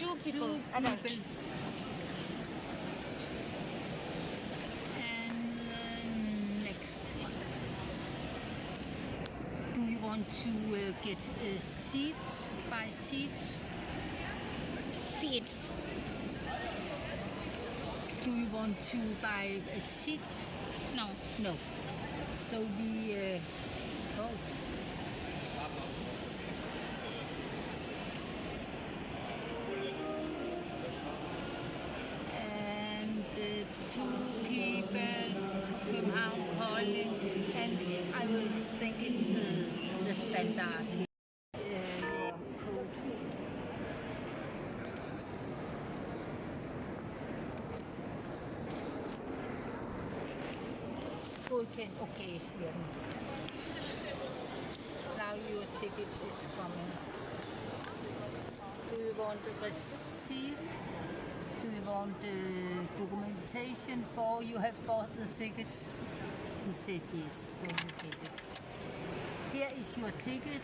two people. Two adult. people. And uh, next one. Do you want to uh, get uh, seats by seats? Seats. Do you want to buy a seat? No. No. So we uh. people from Hong Kong, and I would think it's uh, the standard. Good occasion. Now your ticket is coming. Do you want to receive? Want the documentation for you have bought the tickets? He said yes, so you get it. Here is your ticket.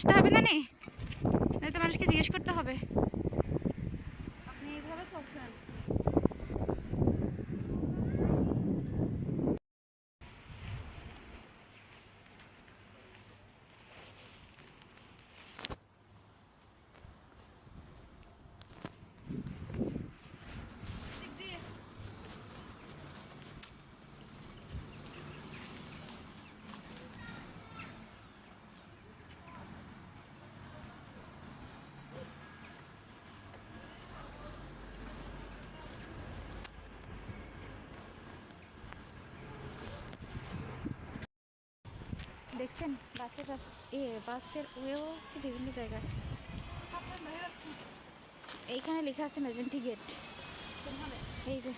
আসতে হবে না নে? নয়তো মানুষকে জিজ্ঞেস করতে হবে। আপনি এইভাবে চলছেন। দেখছেন? বাসের এ, বাসের ওয়েও হচ্ছে বিভিন্ন জায়গায়। এইখানে লেখা আছে মেজেন্টি গেট। এই যে।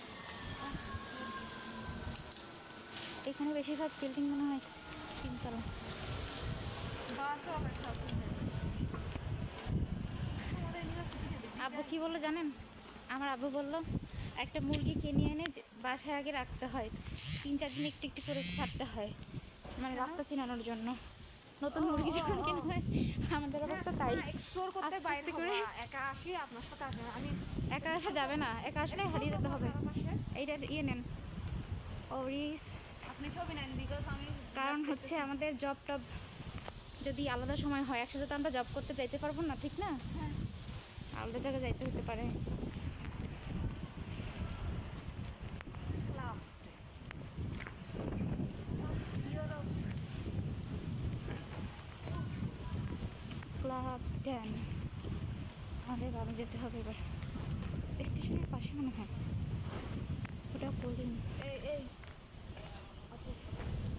এখানে বেশিরভাগ বিল্ডিং মনে হয় তিনতলা। আব্বু কি বলল জানেন? আমার আব্বু বলল, একটা মুরগি কিনে এনে বাসায় আগে রাখতে হয়। তিন চার দিন একটু একটু করে ছাড়তে হয়। মানে রাস্তা চিনানোর জন্য। নতুন মুরগি যখন। কেনা হয় আমাদের অবস্থা তাই। এক্সপ্লোর করতে বাইরে করে করে। একা আসি আপনার সাথে আমি একা আসা যাবে না একা আসলে হারিয়ে যেতে হবে। এইটা ইয়ে নেন। ওরিস আপনি ছবি নেন বিকজ আমি কারণ হচ্ছে আমাদের জব টব যদি আলাদা সময় হয় একসাথে তো আমরা জব করতে যাইতে পারব না ঠিক না? হ্যাঁ। আলাদা জায়গায় যাইতে হতে পারে। ড্যাম আমাদের বাবা, যেতে হবে এবার। স্টেশনের পাশে মনে হয়। ওটা বলি এই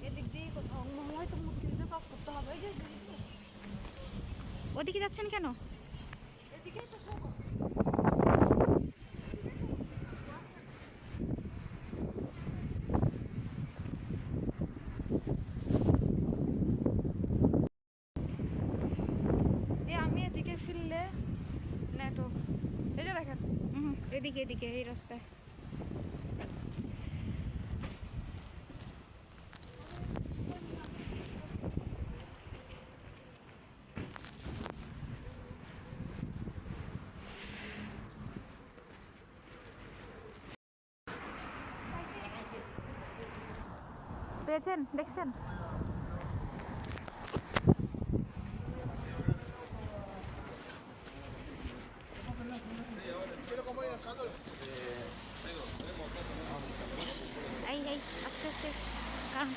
এদিক দিয়ে কোথাও মনে হয় তো মুক্তি পাস করতে হবে। ওদিকে যাচ্ছেন কেন? নেটো এই যে দেখেন হুম এদিকে এদিকে এই রাস্তায় পেয়েছেন দেখছেন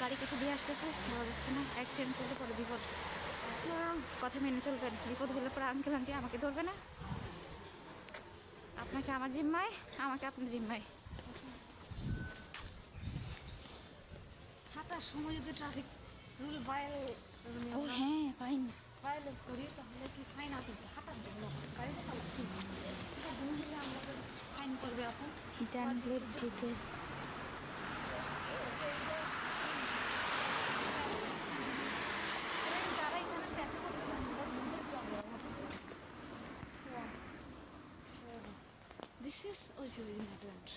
গাড়ি কিছু দিয়ে আসতেছে ভালো যাচ্ছে না অ্যাক্সিডেন্ট করলে পরে বিপদ। কথা মেনে চলবেন বিপদ হলে পরে আঙ্কেল আন্টি আমাকে ধরবে না। আপনাকে আমার জিম্মায় আমাকে আপনার জিম্মায়। হাঁটার সময় যদি ট্রাফিক রুল ভাইল ও হ্যাঁ ফাইন ভায়োলেন্স করি তাহলে কি ফাইন আছে? হাঁটার জন্য গাড়িতে চালাচ্ছি। ফাইন করবে এখন done This is also very important.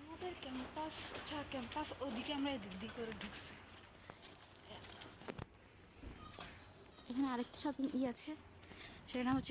আমাদের ক্যাম্পাস আচ্ছা ক্যাম্পাস ওদিকে আমরা এদিক দিয়ে করে ঢুকছি। এখানে আরেকটা শপিং ই আছে। সেটা নাম হচ্ছে